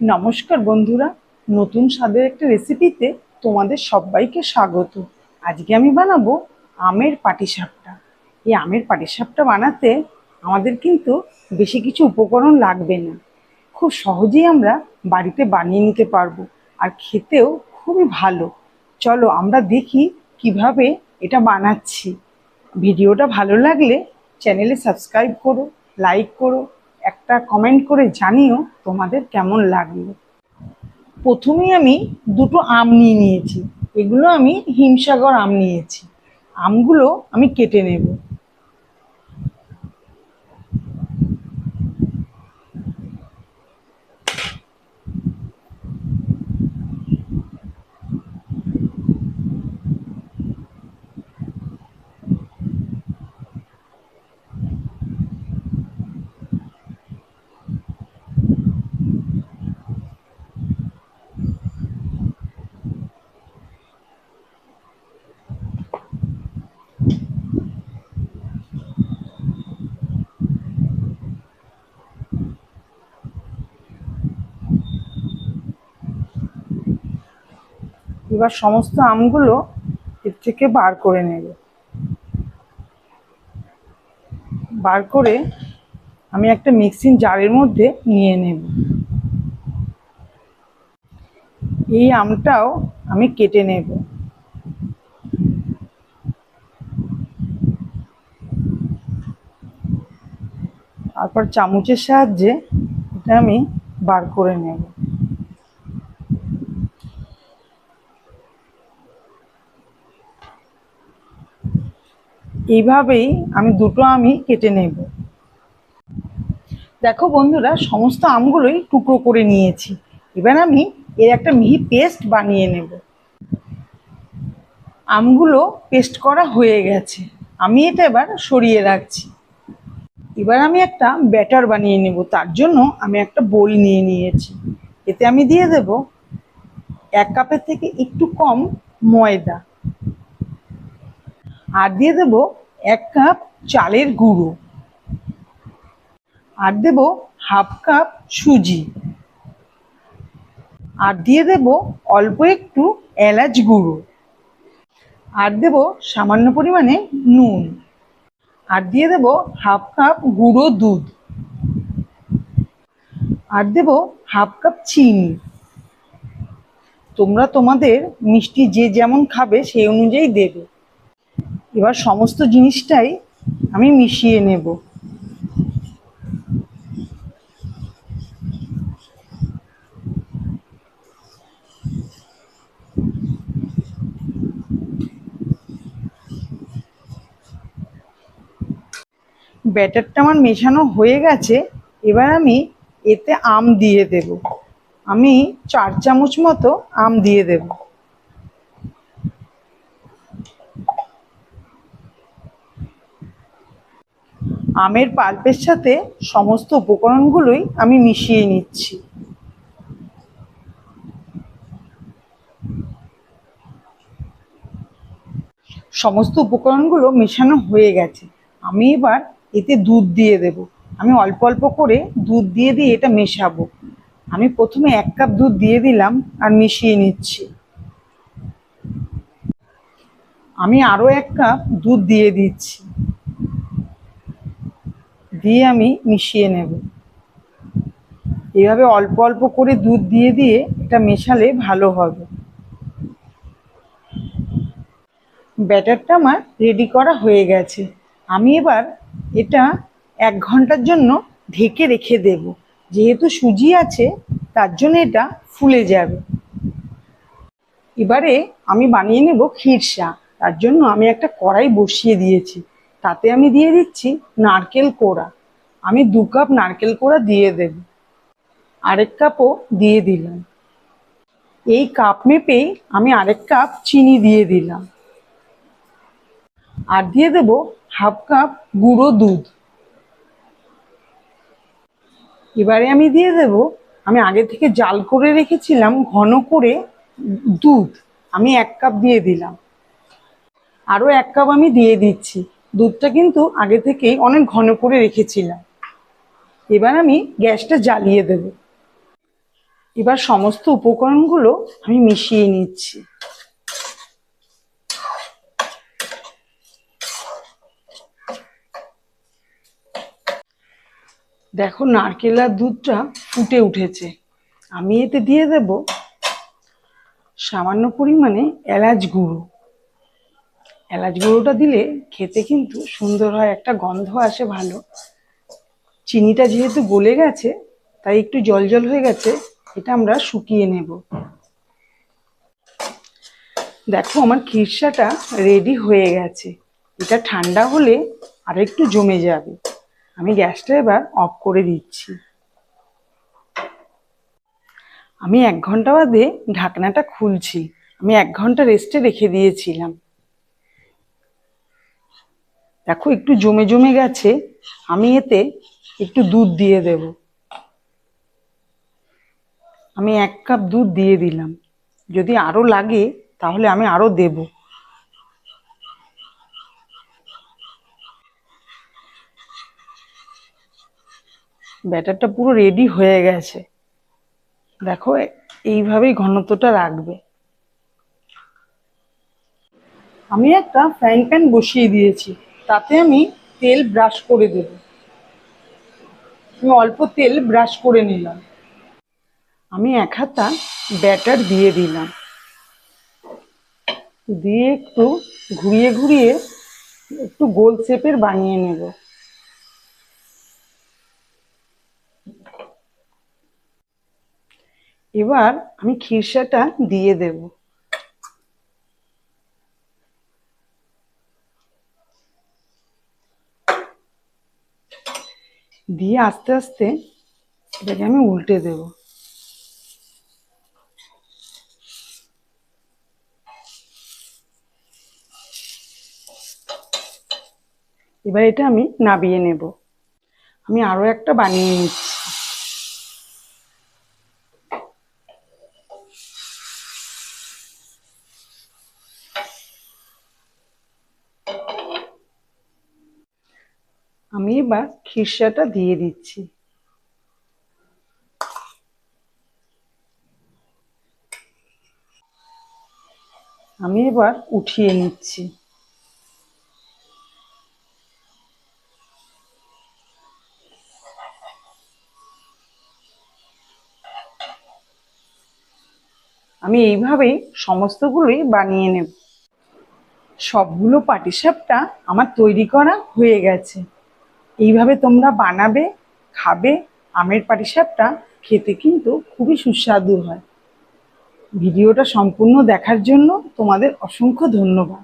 নমস্কার বন্ধুরা, নতুন স্বাদের একটা রেসিপিতে তোমাদের সবাইকে স্বাগত। আজকে আমি বানাবো আমের পাটিসাপটা। এই আমের পাটিসাপটা বানাতে আমাদের কিন্তু বেশি কিছু উপকরণ লাগবে না। খুব সহজেই আমরা বাড়িতে বানিয়ে নিতে পারব আর খেতেও খুবই ভালো। চলো আমরা দেখি কীভাবে এটা বানাচ্ছি। ভিডিওটা ভালো লাগলে চ্যানেলে সাবস্ক্রাইব করো, লাইক করো একটা কমেন্ট করে জানিও তোমাদের কেমন লাগল। প্রথমে আমি দুটো আম নিয়ে নিয়েছি। এগুলো আমি হিমসাগর আম নিয়েছি। আমগুলো আমি কেটে নেব। এবার সমস্ত আমগুলো এর থেকে বার করে নেব। বার করে আমি একটা মিক্সিং জারের মধ্যে নিয়ে নেব। এই আমটাও আমি কেটে নেব। তারপর চামচের সাহায্যে এটা আমি বার করে নেব। এইভাবেই আমি দুটো আমি কেটে নেব। দেখো বন্ধুরা, সমস্ত আমগুলোই টুকরো করে নিয়েছি। এবার আমি এর একটা মিহি পেস্ট বানিয়ে নেব। আমগুলো পেস্ট করা হয়ে গেছে। আমি এটা এবার সরিয়ে রাখছি। এবার আমি একটা ব্যাটার বানিয়ে নেব। তার জন্য আমি একটা বোল নিয়ে নিয়েছি। এতে আমি দিয়ে দেব এক কাপের থেকে একটু কম ময়দা। আর দিয়ে দেব এক কাপ চালের গুঁড়ো। আর দেব হাফ কাপ সুজি। আর দিয়ে দেব অল্প একটু এলাচ গুঁড়ো। আর দেব সামান্য পরিমাণে নুন। আর দিয়ে দেব হাফ কাপ গুঁড়ো দুধ। আর দেব হাফ কাপ চিনি। তোমরা তোমাদের মিষ্টি যে যেমন খাবে সেই অনুযায়ী দেবে। এবার সমস্ত জিনিসটাই আমি মিশিয়ে নেব। ব্যাটারটা আমার মেশানো হয়ে গেছে, এবার আমি এতে আম দিয়ে দেব। আমি চার চামচ মতো আম দিয়ে দেবো। আমের পাল্পের সাথে সমস্ত উপকরণগুলোই আমি মিশিয়ে নিচ্ছি। সমস্ত উপকরণগুলো মেশানো হয়ে গেছে। আমি এবার এতে দুধ দিয়ে দেব। আমি অল্প অল্প করে দুধ দিয়ে দিয়ে এটা মেশাবো। আমি প্রথমে এক কাপ দুধ দিয়ে দিলাম আর মিশিয়ে নিচ্ছি। আমি আরও এক কাপ দুধ দিয়ে দিচ্ছি। দিয়ে আমি মিশিয়ে নেব। এভাবে অল্প অল্প করে দুধ দিয়ে দিয়ে এটা মেশালে ভালো হবে। ব্যাটারটা আমার রেডি করা হয়ে গেছে। আমি এবার এটা এক ঘণ্টার জন্য ঢেকে রেখে দেব। যেহেতু সুজি আছে, তার জন্য এটা ফুলে যাবে। এবারে আমি বানিয়ে নেব ক্ষীরসা। তার জন্য আমি একটা কড়াই বসিয়ে দিয়েছি। তাতে আমি দিয়ে দিচ্ছি নারকেল কোড়া। আমি দু কাপ নারকেল কোড়া দিয়ে দেব। আরেক কাপও দিয়ে দিলাম। এই কাপ মেপেই আমি আরেক কাপ চিনি দিয়ে দিলাম। আর দিয়ে দেব হাফ কাপ গুঁড়ো দুধ। এবারে আমি দিয়ে দেব, আমি আগে থেকে জাল করে রেখেছিলাম ঘন করে দুধ। আমি এক কাপ দিয়ে দিলাম। আরও এক কাপ আমি দিয়ে দিচ্ছি। দুধটা কিন্তু আগে থেকেই অনেক ঘন করে রেখেছিলাম। এবার আমি গ্যাসটা জ্বালিয়ে দেব। এবার সমস্ত উপকরণগুলো আমি মিশিয়ে নিচ্ছি। দেখো, নারকেল আর দুধটা ফুটে উঠেছে। আমি এতে দিয়ে দেব সামান্য পরিমাণে এলাচ গুঁড়ো। এলাচ গুঁড়োটা দিলে খেতে কিন্তু সুন্দর হয়, একটা গন্ধ আসে ভালো। চিনিটা যেহেতু গলে গেছে, তাই একটু জল জল হয়ে গেছে, এটা আমরা শুকিয়ে নেব। দেখো আমার খিরসাটা রেডি হয়ে গেছে। এটা ঠান্ডা হলে আর একটু জমে যাবে। আমি গ্যাসটা এবার অফ করে দিচ্ছি। আমি এক ঘণ্টা বাদে ঢাকনাটা খুলছি। আমি এক ঘণ্টা রেস্টে রেখে দিয়েছিলাম। দেখো, একটু জমে জমে গেছে, আমি এতে একটু দুধ দিয়ে দেব। আমি এক কাপ দুধ দিয়ে দিলাম। যদি আরও লাগে, তাহলে আমি আরও দেব। ব্যাটারটা পুরো রেডি হয়ে গেছে। দেখো, এইভাবেই ঘনত্বটা রাখবে। আমি একটা ফ্রাইং প্যান বসিয়ে দিয়েছি। তাতে আমি তেল ব্রাশ করে দেব। আমি অল্প তেল ব্রাশ করে নিলাম। আমি এক হাতা ব্যাটার দিয়ে দিলাম। দিয়ে একটু ঘুরিয়ে ঘুরিয়ে একটু গোল শেপের বানিয়ে নেব। এবার আমি খিরসাটা দিয়ে দেব। দিয়ে আস্তে আস্তে এটাকে আমি উল্টে দেব। এবার এটা আমি নাবিয়ে নেব। আমি আরও একটা বানিয়ে নিচ্ছি। আমি এবার খিরসাটা দিয়ে দিচ্ছি। আমি এবার উঠিয়ে নিচ্ছি। আমি এইভাবেই সমস্তগুলোই বানিয়ে নেব। সবগুলো পাটিসাপটা আমার তৈরি করা হয়ে গেছে। এইভাবে তোমরা বানাবে, খাবে, আমের পাটিসাপটা খেতে কিন্তু খুবই সুস্বাদু হয়। ভিডিওটা সম্পূর্ণ দেখার জন্য তোমাদের অসংখ্য ধন্যবাদ।